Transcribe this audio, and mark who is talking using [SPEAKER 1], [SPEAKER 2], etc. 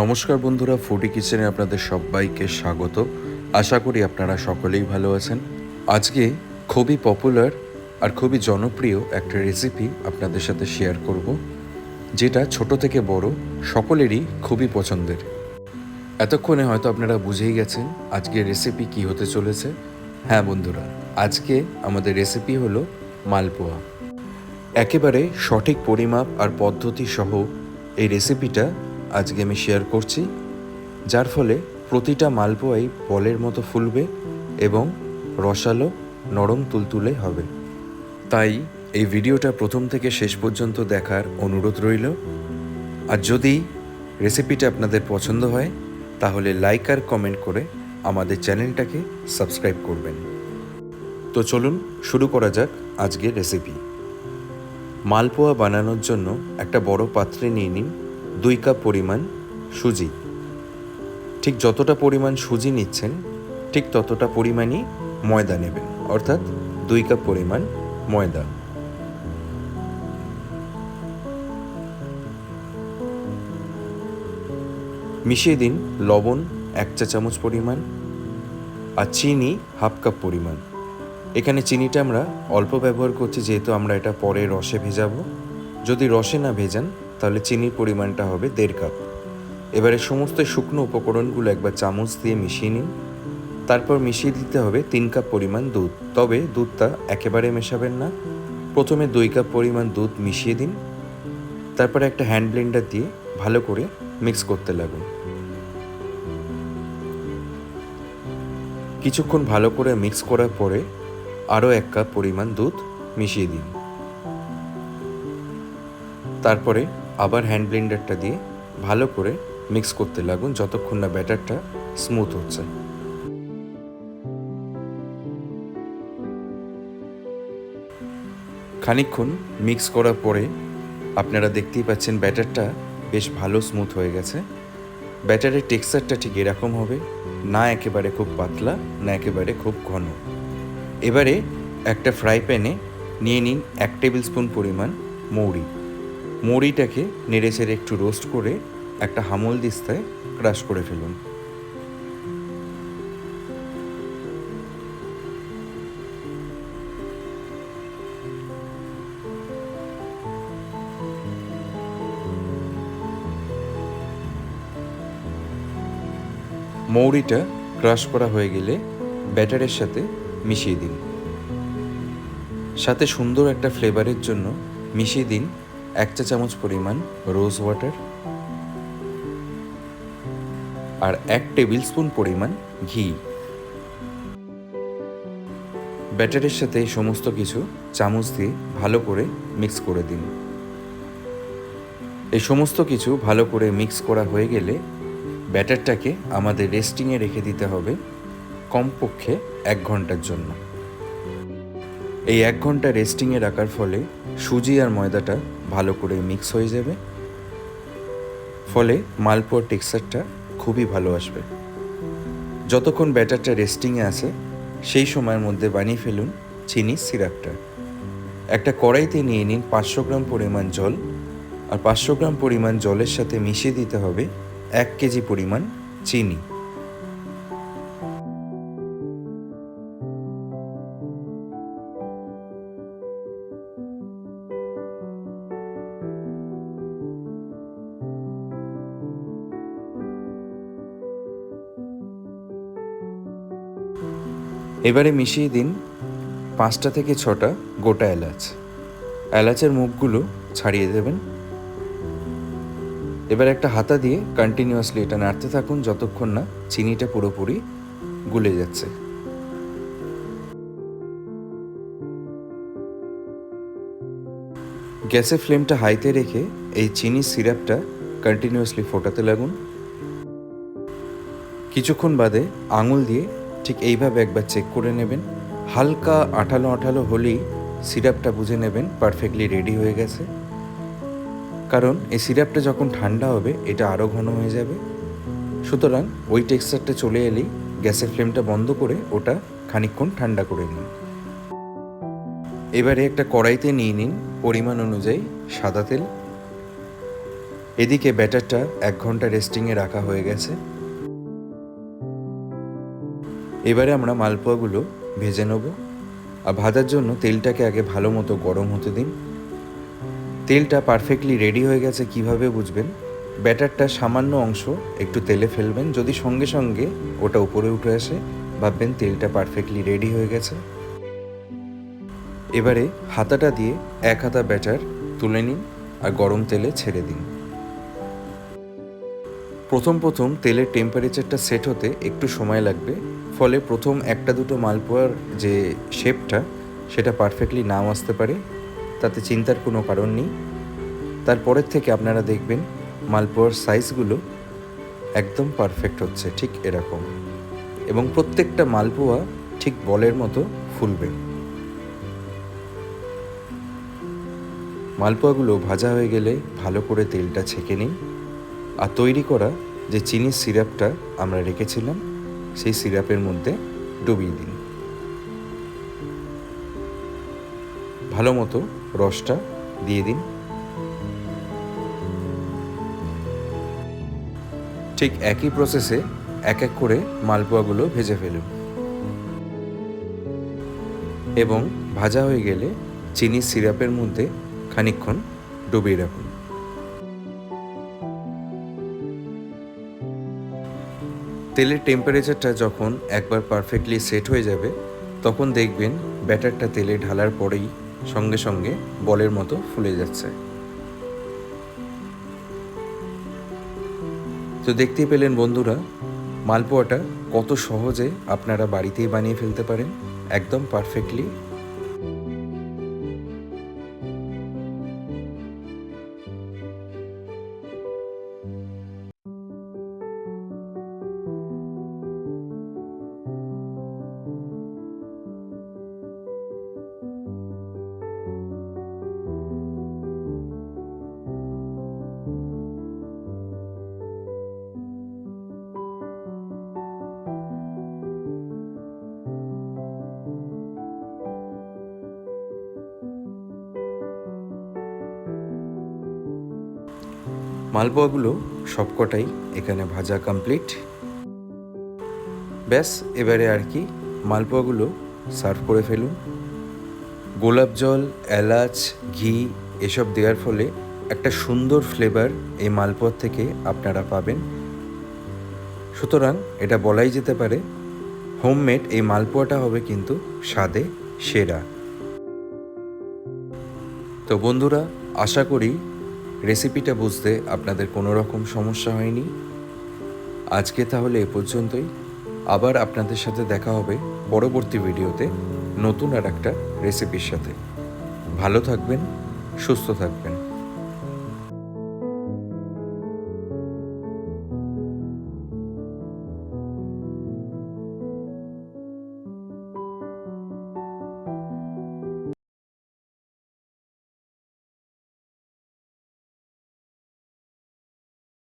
[SPEAKER 1] নমস্কার বন্ধুরা ফুডি কিচেনে আপনাদের সবাইকে স্বাগত। আশা করি আপনারা সকলেই ভালো আছেন। আজকে খুবই পপুলার আর খুবই জনপ্রিয় একটা রেসিপি আপনাদের সাথে শেয়ার করব, যেটা ছোট থেকে বড় সকলেরই খুবই পছন্দের। এতক্ষণে হয়তো আপনারা বুঝেই গেছেন আজকের রেসিপি কি হতে চলেছে। হ্যাঁ বন্ধুরা, আজকে আমাদের রেসিপি হলো মালপোয়া। একেবারে সঠিক পরিমাপ আর পদ্ধতি সহ এই রেসিপিটা আজকে আমি শেয়ার করছি, যার ফলে প্রতিটা মালপোয়াই বলের মতো ফুলবে এবং রসালো নরম তুলতুলে হবে। তাই এই ভিডিওটা প্রথম থেকে শেষ পর্যন্ত দেখার অনুরোধ রইল। আর যদি রেসিপিটা আপনাদের পছন্দ হয়, তাহলে লাইক আর কমেন্ট করে আমাদের চ্যানেলটাকে সাবস্ক্রাইব করবেন। তো চলুন শুরু করা যাক আজকের রেসিপি মালপোয়া বানানোর জন্য একটা বড় পাত্রে নিয়ে নিন দুই কাপ পরিমাণ সুজি। ঠিক যতটা পরিমাণ সুজি নিচ্ছেন, ঠিক ততটা পরিমাণই ময়দা নেবেন, অর্থাৎ দুই কাপ পরিমাণ ময়দা। মিশিয়ে দিন লবণ এক চা চামচ পরিমাণ আর চিনি হাফ কাপ পরিমাণ। এখানে চিনিটা আমরা অল্প ব্যবহার করছি, যেহেতু আমরা এটা পরে রসে ভেজাবো। যদি রসে না ভেজান তাহলে চিনির পরিমাণটা হবে দেড় কাপ। এবারে সমস্ত শুকনো উপকরণগুলো একবার চামচ দিয়ে মিশিয়ে নিন। তারপর মিশিয়ে দিতে হবে তিন কাপ পরিমাণ দুধ। তবে দুধটা একেবারে মেশাবেন না। প্রথমে দুই কাপ পরিমাণ দুধ মিশিয়ে দিন। তারপরে একটা হ্যান্ড ব্লেন্ডার দিয়ে ভালো করে মিক্স করতে লাগুন। কিছুক্ষণ ভালো করে মিক্স করার পরে আরও এক কাপ পরিমাণ দুধ মিশিয়ে দিন। তারপরে আবার হ্যান্ড ব্লেন্ডারটা দিয়ে ভালো করে মিক্স করতে লাগুন যতক্ষণ না ব্যাটারটা স্মুথ হচ্ছে। খানিকক্ষণ মিক্স করার পরে আপনারা দেখতেই পাচ্ছেন ব্যাটারটা বেশ ভালো স্মুথ হয়ে গেছে। ব্যাটারের টেক্সচারটা ঠিক এরকম হবে, না একেবারে খুব পাতলা, না একেবারে খুব ঘন। এবারে একটা ফ্রাই প্যানে নিয়ে নিন এক টেবিল স্পুন পরিমাণ মৌরি। মৌরিটাকে নেড়ে চেড়ে একটু রোস্ট করে একটা হামল দিস্তায় ক্রাশ করে ফেলুন। মৌরিটা ক্রাশ করা হয়ে গেলে ব্যাটারের সাথে মিশিয়ে দিন। সাথে সুন্দর একটা ফ্লেভারের জন্য মিশিয়ে দিন এক চা চামচ পরিমাণ রোজ ওয়াটার আর এক টেবিল স্পুন পরিমাণ ঘি। ব্যাটারের সাথে সমস্ত কিছু চামচ দিয়ে ভালো করে মিক্স করে দিন। এই সমস্ত কিছু ভালো করে মিক্স করা হয়ে গেলে ব্যাটারটাকে আমাদের রেস্টিংয়ে রেখে দিতে হবে কমপক্ষে এক ঘণ্টার জন্য। এই এক ঘণ্টা রেস্টিংয়ে রাখার ফলে সুজি আর ময়দাটা ভালো করে মিক্স হয়ে যাবে। ফলে মালপোয়ার টেক্সচারটা খুবই ভালো আসবে। যতক্ষণ ব্যাটারটা রেস্টিংয়ে আছে, সেই সময়ের মধ্যে বানিয়ে ফেলুন চিনি সিরাপটা একটা কড়াইতে নিয়ে নিন পাঁচশো গ্রাম পরিমাণ জল আর পাঁচশো গ্রাম পরিমাণ জলের সাথে মিশিয়ে দিতে হবে এক কেজি পরিমাণ চিনি। এবারে মিশিয়ে দিন পাঁচটা থেকে ছটা গোটা এলাচ। এলাচের মুখগুলো ছাড়িয়ে দেবেন। এবার একটা হাতা দিয়ে কন্টিনিউয়াসলি এটা নাড়তে থাকুন যতক্ষণ না চিনিটা পুরোপুরি গুলে যাচ্ছে। গ্যাসের ফ্লেমটা হাইতে রেখে এই চিনির সিরাপটা কন্টিনিউয়াসলি ফোটাতে লাগুন। কিছুক্ষণ বাদে আঙুল দিয়ে ঠিক এইভাবে একবার চেক করে নেবেন। হালকা আঠালো আঠালো হলেই সিরাপটা বুঝে নেবেন পারফেক্টলি রেডি হয়ে গেছে। কারণ এই সিরাপটা যখন ঠান্ডা হবে, এটা আরও ঘন হয়ে যাবে। সুতরাং ওই টেক্সচারটা চলে এলেই গ্যাসের ফ্লেমটা বন্ধ করে ওটা খানিকক্ষণ ঠান্ডা করে নিন। এবারে একটা কড়াইতে নিয়ে নিন পরিমাণ অনুযায়ী সাদা তেল। এদিকে ব্যাটারটা এক ঘণ্টা রেস্টিংয়ে রাখা হয়ে গেছে। এবারে আমরা মালপোয়াগুলো ভেজে নেব আর ভাজার জন্য তেলটাকে আগে ভালো মতো গরম হতে দিন। তেলটা পারফেক্টলি রেডি হয়ে গেছে কীভাবে বুঝবেন? ব্যাটারটা সামান্য অংশ একটু তেলে ফেলবেন, যদি সঙ্গে সঙ্গে ওটা উপরে উঠে আসে, ভাববেন তেলটা পারফেক্টলি রেডি হয়ে গেছে। এবারে হাতাটা দিয়ে এক হাতা ব্যাটার তুলে নিন আর গরম তেলে ছেড়ে দিন। প্রথম প্রথম তেলের টেম্পারেচারটা সেট হতে একটু সময় লাগবে, ফলে প্রথম একটা দুটো মালপোয়ার যে শেপটা সেটা পারফেক্টলি নাও আসতে পারে, তাতে চিন্তার কোনো কারণ নেই। তারপরের থেকে আপনারা দেখবেন মালপোয়ার সাইজগুলো একদম পারফেক্ট হচ্ছে, ঠিক এরকম। এবং প্রত্যেকটা মালপোয়া ঠিক বলের মতো ফুলবে। মালপোয়াগুলো ভাজা হয়ে গেলে ভালো করে তেলটা ছেঁকে নিন। আর তৈরি করা যে চিনির সিরাপটা আমরা রেখেছিলাম, সেই সিরাপের মধ্যে ডুবিয়ে দিন। ভালো মতো রসটা দিয়ে দিন। ঠিক একই প্রসেসে এক এক করে মালপোয়াগুলো ভেজে ফেলুন। এবং ভাজা হয়ে গেলে চিনির সিরাপের মধ্যে খানিকক্ষণ ডুবিয়ে রাখুন। তেলের টেম্পারেচারটা যখন একবার পারফেক্টলি সেট হয়ে যাবে, তখন দেখবেন ব্যাটারটা তেলে ঢালার পরেই সঙ্গে সঙ্গে বলের মতো ফুলে যাচ্ছে। তো দেখতেই পেলেন বন্ধুরা, মালপোয়াটা কত সহজে আপনারা বাড়িতেই বানিয়ে ফেলতে পারেন, একদম পারফেক্টলি মালপোয়াগুলো সবকটাই এখানে ভাজা কমপ্লিট ব্যাস, এবারে আর কি মালপোয়াগুলো সার্ভ করে ফেলুন। গোলাপ জল, এলাচ, ঘি এসব দেওয়ার ফলে একটা সুন্দর ফ্লেভার এই মালপোয়ার থেকে আপনারা পাবেন। সুতরাং এটা বলাই যেতে পারে হোমমেড এই মালপোয়াটা হবে কিন্তু স্বাদে সেরা। তো বন্ধুরা, আশা করি রেসিপিটা বুঝতে আপনাদের কোনো রকম সমস্যা হয়নি? আজকে তাহলে এ পর্যন্তই। আবার আপনাদের সাথে দেখা হবে পরবর্তী ভিডিওতে নতুন আর একটা রেসিপির সাথে। ভালো থাকবেন, সুস্থ থাকবেন।